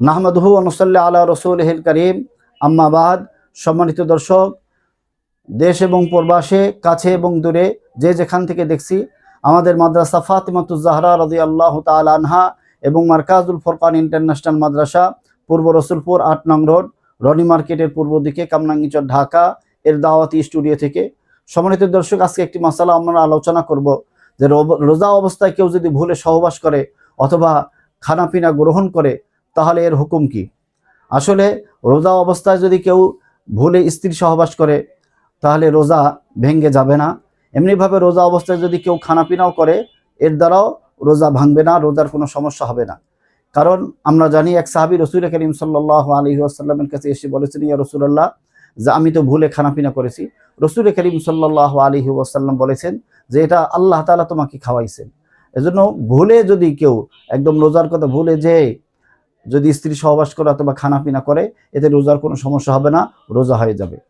নাহমদহু অনুসল্লা আল্লাহ রসুল হিল করিম। আম্মাবাদ সম্মানিত দর্শক, দেশ এবং প্রবাসে, কাছে এবং দূরে, যে যেখান থেকে দেখছি, আমাদের মাদ্রাসা ফাতিমাতুজাহরা রদি আল্লাহ আনহা এবং মার্কাজুল ফরকান ইন্টারন্যাশনাল মাদ্রাসা, পূর্ব রসুলপুর আট নং রোড, রনি মার্কেটের পূর্ব দিকে কামনাঙ্গিচর ঢাকা, এর দাওয়াতি স্টুডিও থেকে। সম্মানিত দর্শক, আজকে একটি মশালা আমরা আলোচনা করব যে রোজা অবস্থায় কেউ যদি ভুলে সহবাস করে অথবা খানাপিনা গ্রহণ করে তাহলে এর হুকুম কি? আসলে রোজা অবস্থায় যদি কেউ ভুলে স্ত্রী সহবাস করে, তাহলে রোজা ভেঙ্গে যাবে না। এমনিভাবে রোজা অবস্থায় যদি কেউ খানাপিনাও করে, এর দ্বারাও রোজা ভাঙবে না, রোজার কোনো সমস্যা হবে না। কারণ আমরা জানি, এক সাহাবি রসুল করিম সাল্লাহ আলী আসাল্লামের কাছে এসে বলেছেন, ইয়া রসুল্লাহ যে আমি তো ভুলে খানাপিনা করেছি। রসুল করিম সাল্লাহ আলী ওয়াসাল্লাম বলেছেন যে, এটা আল্লাহ তালা তোমাকে খাওয়াইছেন। এজন্য ভুলে যদি কেউ, একদম রোজার কথা ভুলে যে যদি স্ত্রী সহবাস করে অথবা খানাপিনা করে, এতে রোজার কোনো সমস্যা হবে না, রোজা হয়ে যাবে।